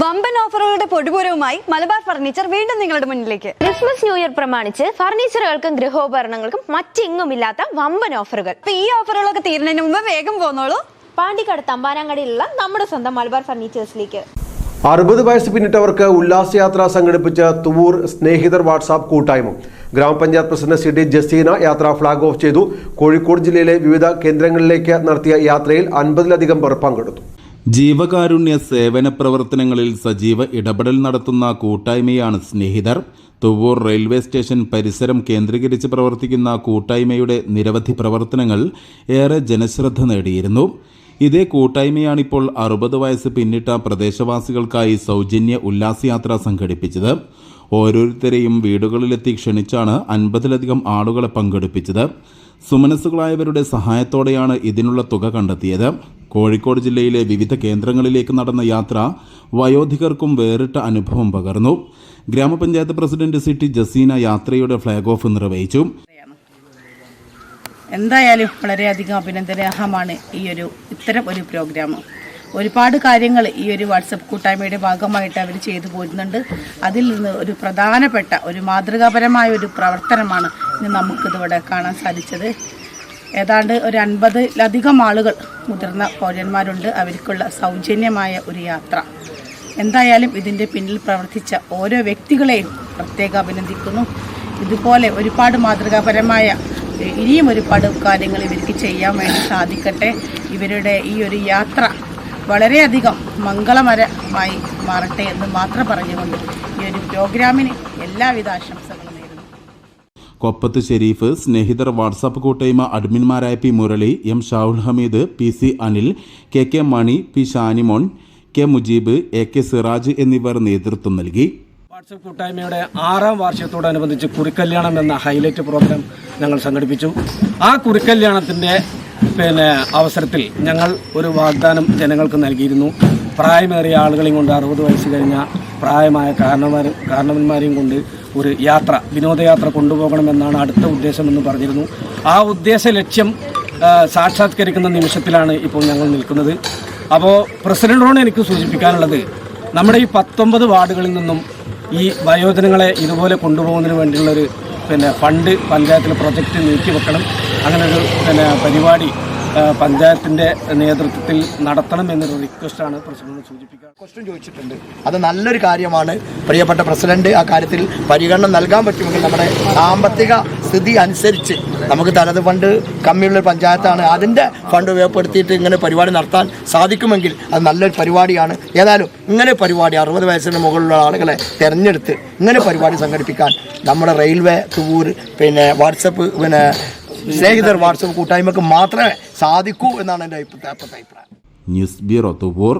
വമ്പൻ ഓഫറുകളുടെ പൊടിപൂരവുമായി മലബാർ ഫർണിച്ചർ വീണ്ടും നിങ്ങളുടെ മുന്നിലേക്ക്. ക്രിസ്മസ് ന്യൂ ഇയർ പ്രമാണിച്ച് ഫർണിച്ചറുകൾക്കും ഗൃഹോപകരണങ്ങൾക്കും മറ്റെങ്ങുമില്ലാത്ത വമ്പൻ ഓഫറുകൾ. ഈ ഓഫറുകളൊക്കെ തീരുന്നതിന് മുമ്പ് വേഗം പോന്നോളൂ. പാണ്ടിക്കാട് തമ്പാനാങ്കടിയിലുള്ള നമ്മുടെ സ്വന്തം മലബാർ ഫർണിച്ചേഴ്സിലേക്ക്. അറുപത് വയസ്സ് പിന്നിട്ടവർക്ക് ഉല്ലാസയാത്ര സംഘടിപ്പിച്ച തുവൂർ സ്നേഹിതർ വാട്സാപ്പ് കൂട്ടായ്മ. ഗ്രാമപഞ്ചായത്ത് പ്രസിഡന്റ് സി ഡി ജസീന യാത്ര ഫ്ളാഗ് ഓഫ് ചെയ്തു. കോഴിക്കോട് ജില്ലയിലെ വിവിധ കേന്ദ്രങ്ങളിലേക്ക് നടത്തിയ യാത്രയിൽ അൻപതിലധികം പേർ പങ്കെടുത്തു. ജീവകാരുണ്യ സേവന പ്രവർത്തനങ്ങളിൽ സജീവ ഇടപെടൽ നടത്തുന്ന കൂട്ടായ്മയാണ് സ്നേഹിതർ. തുവൂർ റെയിൽവേ സ്റ്റേഷൻ പരിസരം കേന്ദ്രീകരിച്ച് പ്രവർത്തിക്കുന്ന കൂട്ടായ്മയുടെ നിരവധി പ്രവർത്തനങ്ങൾ ഏറെ ജനശ്രദ്ധ നേടിയിരുന്നു. ഇതേ കൂട്ടായ്മയാണിപ്പോൾ അറുപത് വയസ്സ് പിന്നിട്ട പ്രദേശവാസികൾക്കായി സൗജന്യ ഉല്ലാസയാത്ര സംഘടിപ്പിച്ചത്. ഓരോരുത്തരെയും വീടുകളിലെത്തി ക്ഷണിച്ചാണ് അൻപതിലധികം ആളുകളെ പങ്കെടുപ്പിച്ചത്. സുമനസ്സുകളായവരുടെ സഹായത്തോടെയാണ് ഇതിനുള്ള തുക കണ്ടെത്തിയത്. കോഴിക്കോട് ജില്ലയിലെ വിവിധ കേന്ദ്രങ്ങളിലേക്ക് നടന്ന യാത്ര വയോധികർക്കും വേറിട്ട അനുഭവം പകർന്നു. ഗ്രാമപഞ്ചായത്ത് പ്രസിഡന്റ് സി ടി ജസീന യാത്രയുടെ ഫ്ളാഗ് ഓഫ് നിർവഹിച്ചു. എന്തായാലും വളരെയധികം അഭിനന്ദനാർഹമാണ് ഈ ഒരു ഇത്തരം ഒരു പ്രോഗ്രാം ഒരുപാട് കാര്യങ്ങൾ ഈ ഒരു വാട്സപ്പ് കൂട്ടായ്മയുടെ ഭാഗമായിട്ട് അവർ ചെയ്തു പോരുന്നുണ്ട്. അതിൽ നിന്ന് ഒരു പ്രധാനപ്പെട്ട ഒരു മാതൃകാപരമായ ഒരു പ്രവർത്തനമാണ് ഇന്ന് നമുക്കിതിവിടെ കാണാൻ സാധിച്ചത്. ഏതാണ്ട് ഒരു അൻപതിലധികം ആളുകൾ മുതിർന്ന പൗരന്മാരുണ്ട്. അവർക്കുള്ള സൗജന്യമായ ഒരു യാത്ര. എന്തായാലും ഇതിന്റെ പിന്നിൽ പ്രവർത്തിച്ച ഓരോ വ്യക്തികളെയും പ്രത്യേകം അഭിനന്ദിക്കുന്നു. ഇതുപോലെ ഒരുപാട് മാതൃകാപരമായ ഇനിയും ഒരുപാട് കാര്യങ്ങൾ ഇവർക്ക് ചെയ്യാൻ വേണ്ടി സാധിക്കട്ടെ. ഇവരുടെ ഈ ഒരു യാത്ര വളരെയധികം മംഗളമരമായി മാറട്ടെ എന്ന് മാത്രം പറഞ്ഞുകൊണ്ട് ഈ ഒരു പ്രോഗ്രാമിന് എല്ലാവിധ ആശംസകളും കൊപ്പത്ത് ഷെരീഫ് സ്നേഹിതർ വാട്സാപ്പ് കൂട്ടായ്മ അഡ്മിൻമാരായ P Murali M Shahul Hameed P C Anil K K Mani P Shanimon K Mujeeb A K Siraj എന്നിവർ നേതൃത്വം നൽകി. വാട്സപ്പ് കൂട്ടായ്മയുടെ ആറാം വാർഷികത്തോടനുബന്ധിച്ച് കുറിക്കല്യാണം എന്ന ഹൈലൈറ്റ് പ്രോഗ്രാം ഞങ്ങൾ സംഘടിപ്പിച്ചു. ആ കുറിക്കല്യാണത്തിന്റെ പിന്നെ അവസരത്തിൽ ഞങ്ങൾ ഒരു വാഗ്ദാനം ജനങ്ങൾക്ക് നൽകിയിരുന്നു. പ്രായമേറിയ ആളുകളെയും കൊണ്ട് അറുപത് വയസ്സ് കഴിഞ്ഞ പ്രായമായ കാരണവന്മാരും കാരണവന്മാരെയും കൊണ്ട് ഒരു യാത്ര വിനോദയാത്ര കൊണ്ടുപോകണമെന്നാണ് അടുത്ത ഉദ്ദേശമെന്ന് പറഞ്ഞിരുന്നു. ആ ഉദ്ദേശ ലക്ഷ്യം സാക്ഷാത്കരിക്കുന്ന നിമിഷത്തിലാണ് ഇപ്പോൾ ഞങ്ങൾ നിൽക്കുന്നത്. അപ്പോൾ പ്രസിഡന്റിനോട് എനിക്ക് സൂചിപ്പിക്കാനുള്ളത് നമ്മുടെ ഈ പത്തൊമ്പത് വാർഡുകളിൽ നിന്നും ഈ വയോജനങ്ങളെ ഇതുപോലെ കൊണ്ടുപോകുന്നതിന് വേണ്ടിയുള്ളൊരു പിന്നെ ഫണ്ട് പഞ്ചായത്തിൽ പ്രൊജക്റ്റ് നീക്കി വെക്കണം അങ്ങനെ ഒരു പിന്നെ പരിപാടി പഞ്ചായത്തിന്റെ നേതൃത്വത്തിൽ നടത്തണം എന്നൊരു റിക്വസ്റ്റാണ് പ്രസിഡന്റ് സൂചിപ്പിക്കുക. ക്വസ്റ്റ്യൻ ചോദിച്ചിട്ടുണ്ട്. അത് നല്ലൊരു കാര്യമാണ്. പ്രിയപ്പെട്ട പ്രസിഡന്റ് ആ കാര്യത്തിൽ പരിഗണന നൽകാൻ പറ്റുമെങ്കിൽ നമ്മുടെ സാമ്പത്തിക സ്ഥിതി അനുസരിച്ച് നമുക്ക് തനത് ഫണ്ട് കമ്മിയുള്ള പഞ്ചായത്താണ് അതിന്റെ ഫണ്ട് ഉപയോഗപ്പെടുത്തിയിട്ട് ഇങ്ങനെ പരിപാടി നടത്താൻ സാധിക്കുമെങ്കിൽ അത് നല്ലൊരു പരിപാടിയാണ്. ഏതായാലും ഇങ്ങനെ പരിപാടി അറുപത് വയസ്സിന് മുകളിലുള്ള ആളുകളെ തിരഞ്ഞെടുത്ത് ഇങ്ങനെ പരിപാടി സംഘടിപ്പിക്കാൻ നമ്മുടെ റെയിൽവേ തുവൂർ പിന്നെ വാട്സപ്പ് പിന്നെ സ്നേഹിതർ വാട്സപ്പ് കൂട്ടായ്മക്ക് മാത്രമേ സാധിക്കൂ എന്നാണ് എന്റെ അഭിപ്രായ ന്യൂസ് ബ്യൂറോ തുവൂർ